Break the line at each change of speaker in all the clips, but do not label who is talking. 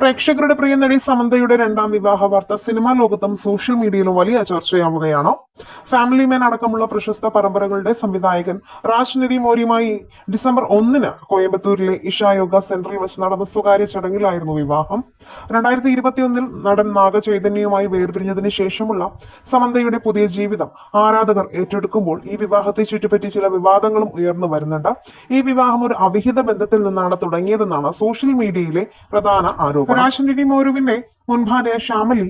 പ്രേക്ഷകരുടെ പ്രിയ നടി സമന്തയുടെ രണ്ടാം വിവാഹ വാർത്ത സിനിമാ ലോകത്തും സോഷ്യൽ മീഡിയയിലും വലിയ ചർച്ചയാവുകയാണ്. ഫാമിലി മാൻ അടക്കമുള്ള പ്രശസ്ത പരമ്പരകളുടെ സംവിധായകൻ രാജ്നിധി മോരിയുമായി ഡിസംബർ ഒന്നിന് കോയമ്പത്തൂരിലെ ഇഷ യോഗ സെന്ററിൽ വെച്ച് നടന്ന സ്വകാര്യ ചടങ്ങിലായിരുന്നു വിവാഹം. രണ്ടായിരത്തി ഇരുപത്തിയൊന്നിൽ നടൻ നാഗചൈതന്യവുമായി വേർപിരിഞ്ഞതിന് ശേഷമുള്ള സമന്തയുടെ പുതിയ ജീവിതം ആരാധകർ ഏറ്റെടുക്കുമ്പോൾ ഈ വിവാഹത്തെ ചുറ്റിപ്പറ്റി ചില വിവാദങ്ങളും ഉയർന്നു വരുന്നുണ്ട്. ഈ വിവാഹം ഒരു അവിഹിത ബന്ധത്തിൽ നിന്നാണ് തുടങ്ങിയതെന്നാണ് സോഷ്യൽ മീഡിയയിലെ പ്രധാന ആരോപണം. രാജനിധി മോരുവിന്റെ മുൻഭാര്യ ശ്യാമലി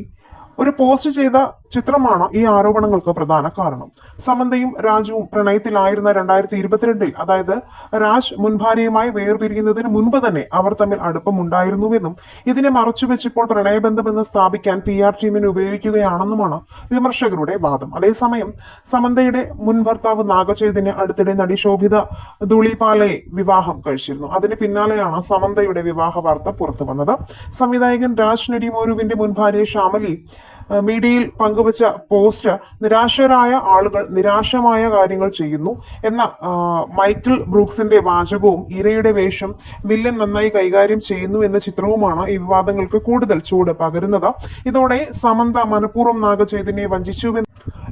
ഒരു പോസ്റ്റ് ചെയ്ത ചിത്രമാണ് ഈ ആരോപണങ്ങൾക്ക് പ്രധാന കാരണം. സമന്തയും രാജുവും പ്രണയത്തിലായിരുന്ന രണ്ടായിരത്തി ഇരുപത്തിരണ്ടിൽ അതായത് രാജ് മുൻഭാര്യയുമായി വേർപിരിയുന്നതിന് മുൻപ് തന്നെ അവർ തമ്മിൽ അടുപ്പമുണ്ടായിരുന്നുവെന്നും ഇതിനെ മറച്ചുവെച്ചിപ്പോൾ പ്രണയബന്ധമെന്ന് സ്ഥാപിക്കാൻ പി ആർ ടീമിനെ ഉപയോഗിക്കുകയാണെന്നുമാണ് വിമർശകരുടെ വാദം. അതേസമയം സമന്തയുടെ മുൻ ഭർത്താവ് നാഗചൈതന്യ അടുത്തിടെ നടി ശോഭിത ദുളിപാലയെ വിവാഹം കഴിച്ചിരുന്നു. അതിന് പിന്നാലെയാണ് സമന്തയുടെ വിവാഹ വാർത്ത പുറത്തു വന്നത് സംവിധായകൻ രാജ് നെടിമോരുവിന്റെ മുൻ ഭാര്യ ശ്യാമലി മീഡിയയിൽ പങ്കുവച്ച പോസ്റ്റ് നിരാശരായ ആളുകൾ നിരാശമായ കാര്യങ്ങൾ ചെയ്യുന്നു എന്ന മൈക്കിൾ ബ്രൂക്സിന്റെ വാചകവും ഇരയുടെ വേഷം വില്ലൻ നന്നായി കൈകാര്യം ചെയ്യുന്നു എന്ന ചിത്രവുമാണ് ഈ വിവാദങ്ങൾക്ക് കൂടുതൽ ചൂട് പകരുന്നത്. ഇതോടെ സമന്ത മനഃപൂർവം നാഗചൈതന്യെ വഞ്ചിച്ചുവെന്ന്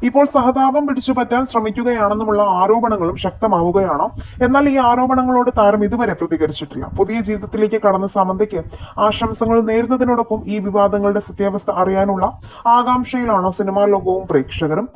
ഇപ്പോൾ സഹതാപം പിടിച്ചു പറ്റാൻ ശ്രമിക്കുകയാണെന്നുമുള്ള ആരോപണങ്ങളും ശക്തമാവുകയാണ്. എന്നാൽ ഈ ആരോപണങ്ങളോട് താരം ഇതുവരെ പ്രതികരിച്ചിട്ടില്ല. പുതിയ ജീവിതത്തിലേക്ക് കടന്ന സമന്തയ്ക്ക് ആശംസകൾ നേരുന്നതിനോടൊപ്പം ഈ വിവാദങ്ങളുടെ സത്യാവസ്ഥ അറിയാനുള്ള ആകാംക്ഷയിലാണ് സിനിമാ ലോകവും പ്രേക്ഷകരും.